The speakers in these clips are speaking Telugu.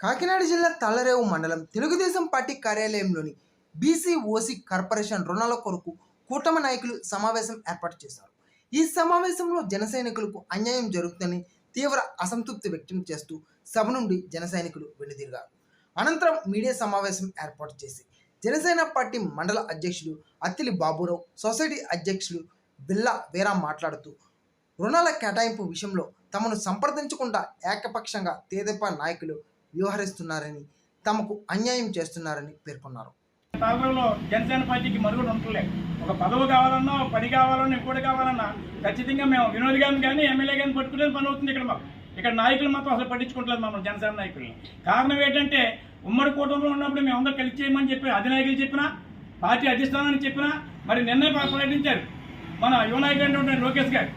కాకినాడ జిల్లా తల్లరేవు మండలం తెలుగుదేశం పార్టీ కార్యాలయంలోని బీసీ ఓసీ కార్పొరేషన్ రుణాల కొరకు కూటమి నాయకులు సమావేశం ఏర్పాటు చేశారు. ఈ సమావేశంలో జన సైనికులకు అన్యాయం జరుగుతుందని తీవ్ర అసంతృప్తి వ్యక్తం చేస్తూ సభ నుండి జన సైనికులు వెనుదిరిగారు. అనంతరం మీడియా సమావేశం ఏర్పాటు చేసి జనసేన పార్టీ మండల అధ్యక్షులు అత్తిలి బాబురావు సొసైటీ అధ్యక్షులు బిల్లా వీరా మాట్లాడుతూ రుణాల కేటాయింపు విషయంలో తమను సంప్రదించకుండా ఏకపక్షంగా తేదెపా నాయకులు వ్యవహరిస్తున్నారని తమకు అన్యాయం చేస్తున్నారని పేర్కొన్నారు. పాలనలో జనసేన పార్టీకి మరుగుడు ఉండలేదు ఒక పదవి కావాలన్నా ఒక పని కావాలన్నా ఇంకోటి కావాలన్నా ఖచ్చితంగా మేము వినోద్ గారిని కానీ ఎమ్మెల్యే గారిని పట్టుకునే పని అవుతుంది ఇక్కడ మాకు. ఇక్కడ నాయకులు మాత్రం అసలు పట్టించుకుంటలేదు మమ్మల్ని జనసేన నాయకుల్ని. కారణం ఏంటంటే ఉమ్మడి కూటమిలో ఉన్నప్పుడు మేము అందరూ కలిసి చేయమని చెప్పి అధినాయకులు చెప్పినా పార్టీ అధిష్టానాన్ని చెప్పినా మరి నిన్నే పర్యటించారు మన యువ నాయకుడు లోకేష్ గారు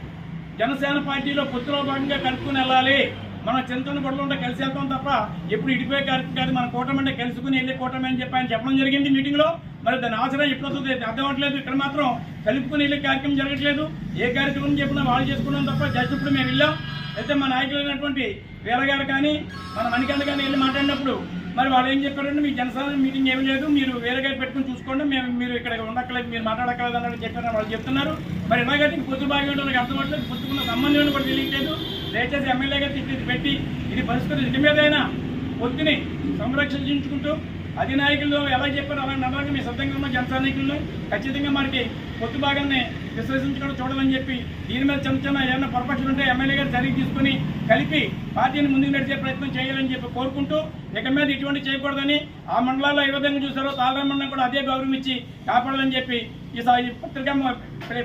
జనసేన పార్టీలో పొత్తులో భాగంగా కలుపుకుని వెళ్ళాలి. మనం చింతన గొడవలు ఉంటే కలిసి వెళ్తాం తప్ప ఎప్పుడు ఇడిపోయే కార్యక్రమం కాదు. మన కూటమి అంటే కలుసుకుని వెళ్ళే కూటమి అని చెప్పి ఆయన చెప్పడం జరిగింది మీటింగ్లో మరి దాని ఆచరణ ఎప్పుడు వస్తుంది అర్థం అవ్వట్లేదు. ఇక్కడ మాత్రం కలుపుకుని వెళ్ళే కార్యక్రమం జరగట్లేదు. ఏ కార్యక్రమం చెప్పినా వాళ్ళు చేసుకున్నాం తప్ప జస్ట్ ఇప్పుడు మేము వెళ్ళాం. అయితే మా నాయకులైనటువంటి వీరగారు కానీ మన మణికంద కానీ వెళ్ళి మాట్లాడినప్పుడు మరి వాళ్ళు ఏం చెప్పారంటే మీ జనసేన మీటింగ్ ఏమీ లేదు మీరు వేరేగా పెట్టుకుని చూసుకోండి మేము మీరు ఇక్కడ ఉండక్కలేదు మీరు మాట్లాడక్కలేదు అన్నట్టు చెప్పారని వాళ్ళు చెప్తున్నారు. మరి ఎలాగైతే పొత్తు బాగా వాళ్ళకి అర్థమవుతుంది అవ్వట్లేదు పొత్తుకున్న సంబంధం కూడా తెలియట్లేదు. దయచేసి ఎమ్మెల్యే గారు పెట్టి ఇది పరిస్థితి ఇంటి మీదైనా పొత్తుని సంరక్షించుకుంటూ అధినాయకులు ఎలా చెప్పారో అలా నమ్మకం మీ సిద్ధంగా ఉన్న జన సైనికులను ఖచ్చితంగా మనకి పొత్తు భాగాన్ని విశ్లేషించుకోవడం చూడాలని చెప్పి దీని మీద చిన్న చిన్న ఏమైనా పొరపాట్లు ఉంటే ఎమ్మెల్యే గారు చర్య తీసుకుని కలిపి పార్టీని ముందుకు నడిచే ప్రయత్నం చేయాలని చెప్పి కోరుకుంటూ ఇక మీద ఇటువంటి చేయకూడదని ఆ మండలాల్లో ఏ విధంగా చూసారో తాళరా మండలం కూడా అదే గౌరవం ఇచ్చి కాపాడాలని చెప్పి ఈ పత్రికా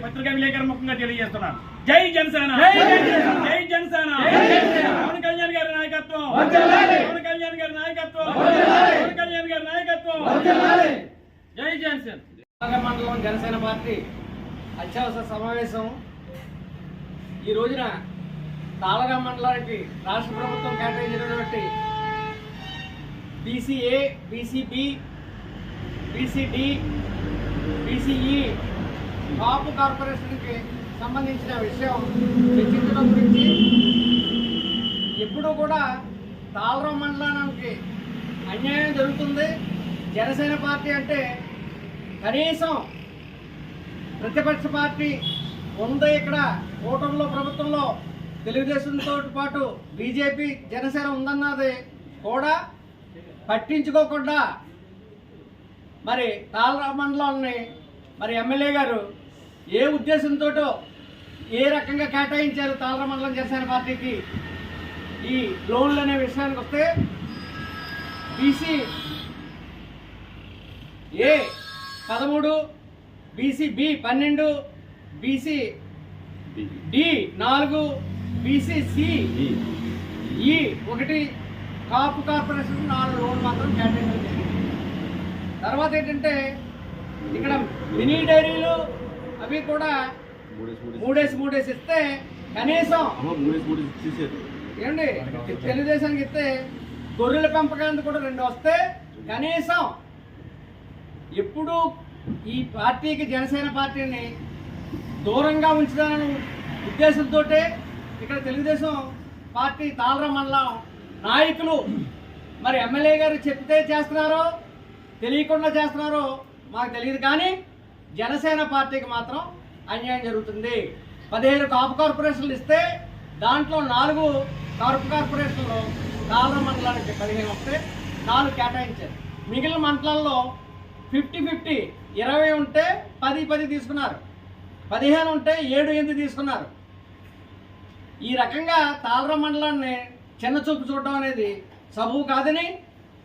పత్రికా విలేకరు ముఖంగా తెలియజేస్తున్నాను. జై జనసేన! జై జనసేన! పవన్ కళ్యాణ్ గారి నాయకత్వం! పవన్ కళ్యాణ్ గారి నాయకత్వం పవన్ కళ్యాణ్ గారి నాయకత్వం జై జనసేన. మండలం జనసేన పార్టీ అత్యవసర సమావేశం ఈ రోజున తాళగా మండలానికి రాష్ట్ర ప్రభుత్వం కేటాయించినటువంటి BC A BC B BC D BC E Kapu కార్పొరేషన్కి సంబంధించిన విషయం చర్చించడం గురించి ఎప్పుడూ కూడా తాళరం మండలానికి అన్యాయం జరుగుతుంది. జనసేన పార్టీ అంటే కనీసం ప్రతిపక్ష పార్టీ ఉంది ఇక్కడ కూటమిలో ప్రభుత్వంలో తెలుగుదేశంతో పాటు బీజేపీ జనసేన ఉందన్నది కూడా పట్టించుకోకుండా మరి తాళరా మండలాన్ని మరి ఎమ్మెల్యే గారు ఏ ఉద్దేశంతో ఏ రకంగా కేటాయించారు తాళరా మండలం జనసేన పార్టీకి? ఈ లోన్లు అనే విషయానికి వస్తే బీసీ ఏ? పదమూడు బీసీ బి పన్నెండు బీసీ డి నాలుగు బీసీ సి ఈ. ఒకటి కాపు కార్పొరేషన్ నాలుగు లోన్ మాత్రం కేటాయించడం జరిగింది. తర్వాత ఏంటంటే ఇక్కడ మినీ డైరీలు అవి కూడా మూడేసి మూడేసి. ఇస్తే కనీసం ఏమండి? తెలుగుదేశానికి ఇస్తే గొర్రెల పెంపకానికి కూడా రెండు వస్తే కనీసం ఎప్పుడు ఈ పార్టీకి జనసేన పార్టీని దూరంగా ఉంచుదానని ఉద్దేశంతో ఇక్కడ తెలుగుదేశం పార్టీ తాళర మండలం నాయకులు మరి ఎమ్మెల్యే గారు చెప్తే చేస్తున్నారో తెలియకుండా చేస్తున్నారో మాకు తెలియదు కానీ జనసేన పార్టీకి మాత్రం అన్యాయం జరుగుతుంది. పదిహేను కాపు కార్పొరేషన్లు ఇస్తే దాంట్లో నాలుగు కాపు కార్పొరేషన్లు తాళర మండలానికి పదిహేను వస్తే నాలుగు కేటాయించారు. మిగిలిన మండలాల్లో ఫిఫ్టీ ఫిఫ్టీ ఇరవై ఉంటే పది పది తీసుకున్నారు. పదిహేను ఉంటే ఏడు ఎనిమిది తీసుకున్నారు. ఈ రకంగా తాళర మండలాన్ని చిన్న చూపు చూడడం అనేది సబు కాదని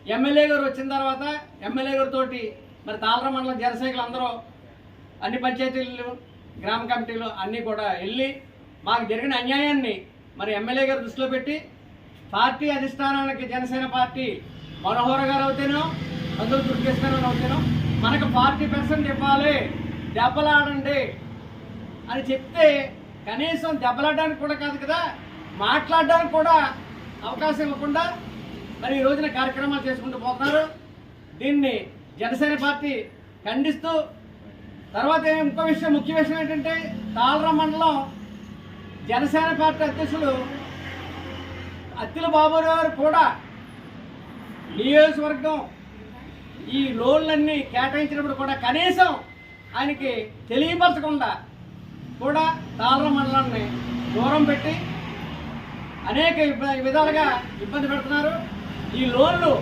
ఎమ్మెల్యే గారు వచ్చిన తర్వాత ఎమ్మెల్యే గారితో మరి తాళర మండలం జనసైకులు అందరూ అన్ని పంచాయతీలు గ్రామ కమిటీలు అన్నీ కూడా వెళ్ళి మాకు జరిగిన అన్యాయాన్ని మరి ఎమ్మెల్యే గారు దృష్టిలో పెట్టి పార్టీ అధిష్టానానికి జనసేన పార్టీ మనోహర్ గారు అవుతేనో అందులో దుర్గేష్ గారు మనకు పార్టీ పర్సెంట్ ఇవ్వాలి. దెబ్బలాడండి. అని చెప్తే కనీసం దెబ్బలాడడానికి కూడా కాదు కదా మాట్లాడడానికి కూడా అవకాశం ఇవ్వకుండా మరి ఈ రోజున కార్యక్రమాలు చేసుకుంటూ పోతున్నారు. దీన్ని జనసేన పార్టీ ఖండిస్తూ తర్వాత ఏం- ఇంకో విషయం ముఖ్య విషయం ఏంటంటే తాళరా మండలం జనసేన పార్టీ అధ్యక్షులు అత్తిల బాబు గారు కూడా నియోజకవర్గం ఈ లోన్లన్నీ కేటాయించినప్పుడు కూడా కనీసం ఆయనకి తెలియపరచకుండా కూడా తాళర మండలాన్ని దూరం పెట్టి అనేక విధాలుగా ఇబ్బంది పెడుతున్నారు. ఈ లోన్లు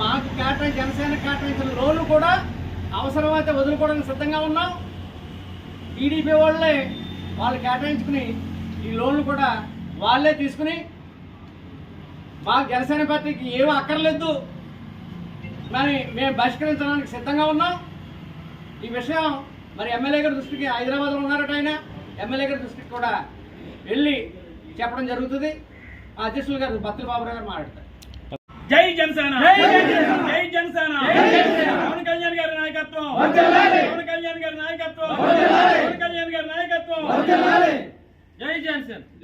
మాకు కేటాయించి జనసేన కేటాయించిన లోన్లు కూడా అవసరమైతే వదులుకోవడానికి సిద్ధంగా ఉన్నాం. టీడీపీ వాళ్ళే వాళ్ళు కేటాయించుకుని ఈ లోన్లు కూడా వాళ్ళే తీసుకుని మా జనసేన పార్టీకి ఏమీ అక్కర్లేదు. మరి మేము బహిష్కరించడానికి సిద్ధంగా ఉన్నాం. ఈ విషయం మరి ఎమ్మెల్యే గారి దృష్టికి హైదరాబాద్లో ఉన్నారట ఆయన. ఎమ్మెల్యే గారి దృష్టికి కూడా వెళ్ళి చెప్పడం జరుగుతుంది. మా అధ్యక్షులు గారు బత్తుల బాబురావు గారు మాట్లాడతారు. జై జనసేన. జై జనసేన. పవన్ కళ్యాణ్ గారి నాయకత్వం. పవన్ కళ్యాణ్. గారి నాయకత్వం. పవన్ కళ్యాణ్. గారి నాయకత్వం. జై జనసేన.